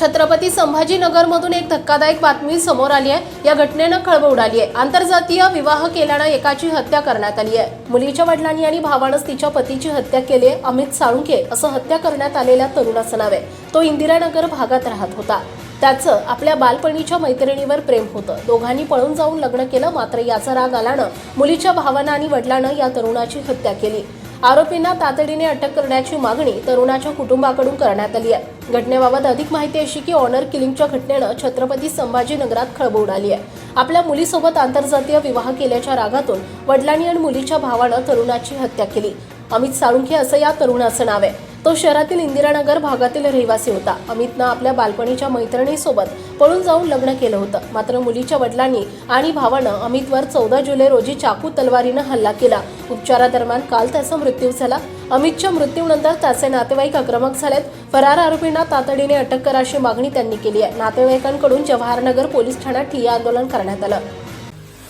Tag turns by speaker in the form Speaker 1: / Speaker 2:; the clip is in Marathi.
Speaker 1: छत्रपती संभाजीनगरमधून एक धक्कादायक बातमी समोर आली आहे. या घटनेनं खळबळ उडाली आहे. आंतरजातीय विवाह केल्यानं एकाची हत्या करण्यात आली आहे. मुलीच्या वडिलांनी आणि भावानंच तिच्या पतीची हत्या केली आहे. अमित साळुंखे असं हत्या करण्यात आलेल्या तरुणाचं नाव आहे. तो इंदिरानगर भागात राहत होता. त्याचं आपल्या बालपणीच्या मैत्रिणीवर प्रेम होतं. दोघांनी पळून जाऊन लग्न केलं. मात्र याचा राग आल्यानं मुलीच्या भावानं आणि वडिलानं या तरुणाची हत्या केली. आरोपींना तातडीने अटक करण्याची मागणी तरुणाच्या कुटुंबाकडून करण्यात आली आहे. घटनेबाबत अधिक माहिती अशी की ऑनर किलिंगच्या घटनेनं छत्रपती संभाजीनगरात खळबळ उडाली आहे. आपल्या मुलीसोबत आंतरजातीय विवाह केल्याच्या रागातून वडिलांनी आणि मुलीच्या भावानं तरुणाची हत्या केली. अमित साळुंखे असं या तरुणाचं नाव आहे. तो शहरातील इंदिरानगर भागातील रहिवासी होता. अमितनं आपल्या बालपणीच्या मैत्रिणीसोबत पळून जाऊन लग्न केलं होतं. मात्र मुलीच्या वडिलांनी आणि भावानं अमितवर चौदा जुलै रोजी चाकू तलवारीनं हल्ला केला. उपचारादरम्यान काल त्याचा मृत्यू झाला. अमितच्या मृत्यूनंतर त्याचे नातेवाईक आक्रमक झालेत. फरार आरोपींना तातडीने अटक करा अशी मागणी त्यांनी केली आहे. नातेवाईकांकडून जवाहरनगर पोलीस ठाण्यात ठिय्या आंदोलन करण्यात आलं.